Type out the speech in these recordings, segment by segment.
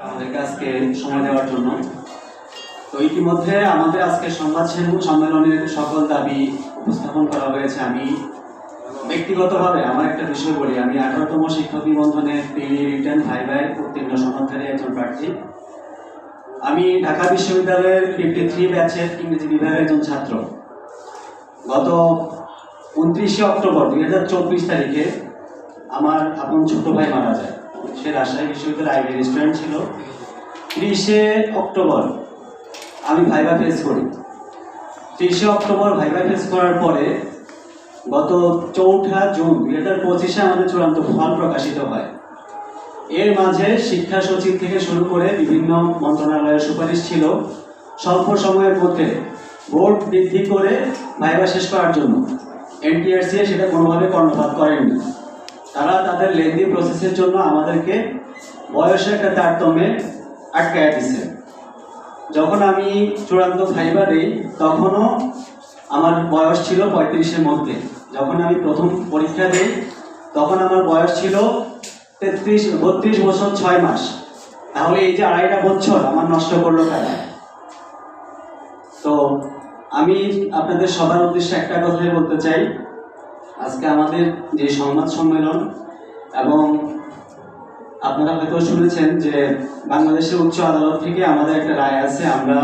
আমাদেরকে আজকে সময় দেওয়ার জন্য। তো ইতিমধ্যে আমাদের আজকে সংবাদ সম- সম্মেলনের সকল দাবি উপস্থাপন করা হয়েছে। আমি ব্যক্তিগতভাবে আমার একটা বিষয় বলি। আমি আঠারোতম শিক্ষক নিবন্ধনে প্রিলি রিটার্ন ভাইভাই উত্তীর্ণ সনদধারী একজন প্রার্থী। আমি ঢাকা বিশ্ববিদ্যালয়ের ফিফটি থ্রি ব্যাচের ইংরেজি বিভাগের একজন ছাত্র। গত উনত্রিশে অক্টোবর দুই হাজার চব্বিশ তারিখে আমার আপন ছোট ভাই মারা যায়। সে রাজশাহী বিশ্ববিদ্যালয়ের আইবি রেস্টুরেন্ট ছিল। ত্রিশে অক্টোবর আমি ভাইবা ফেস করি। ত্রিশে অক্টোবর ভাইবা ফেস করার পরে গত চৌঠা জুন দুই হাজার পঁচিশে আমাদের চূড়ান্ত ফল প্রকাশিত হয়। এর মাঝে শিক্ষা সচিব থেকে শুরু করে বিভিন্ন মন্ত্রণালয়ের সুপারিশ ছিল। স্বল্প সময়ের মধ্যে ভোট বৃদ্ধি করে ভাইবা শেষ করার জন্য। এনটিআরসি সেটা কোনোভাবে কর্ণপাত করেননি। তারা তাদের লেন্দি প্রসেসের জন্য আমাদেরকে বয়সের একটা তারতম্যে আটকায় দিছে। যখন আমি চূড়ান্ত ভাইবা দিই, তখনও আমার বয়স ছিল পঁয়ত্রিশের মধ্যে। যখন আমি প্রথম পরীক্ষা দিই, তখন আমার বয়স ছিল তেত্রিশ, বত্রিশ বছর ছয় মাস। তাহলে এই যে আড়াইটা বছর আমার নষ্ট করল কারা তো আমি আপনাদের সবার উদ্দেশ্যে একটা কথাই বলতে চাই। আজকে আমাদের যে সংবাদ সম্মেলন এবং আপনারা হয়তো শুনেছেন যে বাংলাদেশের উচ্চ আদালত থেকে আমাদের একটা রায় আছে, আমরা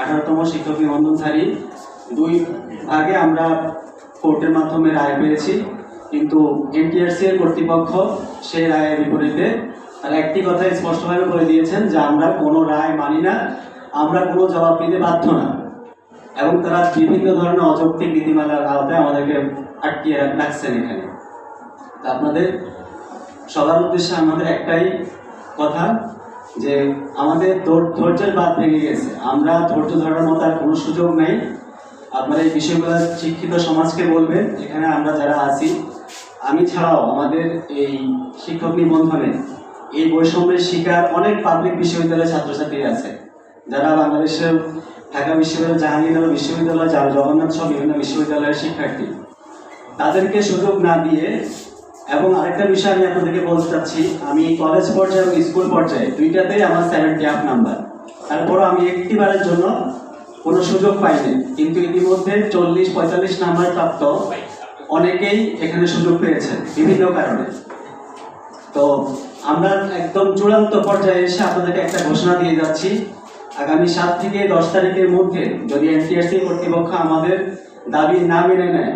আঠারোতম শিক্ষক নিবন্ধনধারী দুই ভাগে আমরা কোর্টের মাধ্যমে রায় পেয়েছি, কিন্তু এনটিআরসি এর কর্তৃপক্ষ সেই রায়ের বিপরীতে তারা একটি কথা স্পষ্টভাবে বলে দিয়েছেন যে আমরা কোনো রায় মানি না, আমরা কোনো জবাব দিতে বাধ্য না। এবং তারা বিভিন্ন ধরনের অযৌক্তিক নীতিমালার আওতায় আমাদেরকে আটকিয়ে রাখ- রাখছেন এখানে। তা আপনাদের সবার উদ্দেশ্যে আমাদের একটাই কথা যে আমাদের ধৈর্যের বাদ ভেঙে গেছে। আমরা ধৈর্য ধরার মতো আর কোনো সুযোগ নেই। আপনারা এই বিষয়গুলো শিক্ষিত সমাজকে বলবেন এখানে আমরা যারা আছি, আমি ছাড়াও আমাদের এই শিক্ষক নিবন্ধনে এই বৈষম্যের শিকার অনেক পাবলিক বিশ্ববিদ্যালয়ের ছাত্রছাত্রী আছে। যারা বাংলাদেশের ঢাকা বিশ্ববিদ্যালয়, জাহাঙ্গীরনগর বিশ্ববিদ্যালয় জগন্নাথ সহ বিভিন্ন বিশ্ববিদ্যালয়ের শিক্ষার্থী। তাদেরকে সুযোগ না দিয়ে, এবং আরেকটা বিষয় আমি আপনাদেরকে বলতে চাচ্ছি, আমি কলেজ পর্যায়ে এবং স্কুল পর্যায়ে দুইটাতেই আমার সেভেন্টি আপ নাম্বার তারপরও আমি একটিবারের জন্য কোনো সুযোগ পাইনি, কিন্তু ইতিমধ্যে চল্লিশ, পঁয়তাল্লিশ নাম্বার প্রাপ্ত অনেকেই এখানে সুযোগ পেয়েছেন বিভিন্ন কারণে। তো আমরা একদম চূড়ান্ত পর্যায়ে এসে আপনাদেরকে একটা ঘোষণা দিয়ে যাচ্ছি, আগামী সাত থেকে দশ তারিখের মধ্যে যদি এনটিআরসি কর্তৃপক্ষ আমাদের দাবি না মেনে নেয়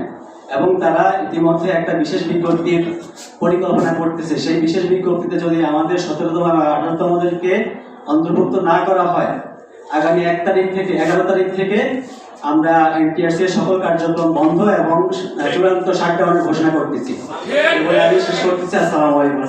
এবং তারা ইতিমধ্যে একটা বিশেষ বিজ্ঞপ্তির পরিকল্পনা করতেছে। সেই বিশেষ বিজ্ঞপ্তিতে যদি আমাদের সতেরোতম এবং আঠারোতমদেরকে অন্তর্ভুক্ত না করা হয়, আগামী এক তারিখ থেকে, এগারো তারিখ থেকে আমরা এনটিআরসি এর সকল কার্যক্রম বন্ধ এবং চূড়ান্ত শাটডাউনের ঘোষণা করতেছি। আমি শেষ করতেছি। আসসালামু আলাইকুম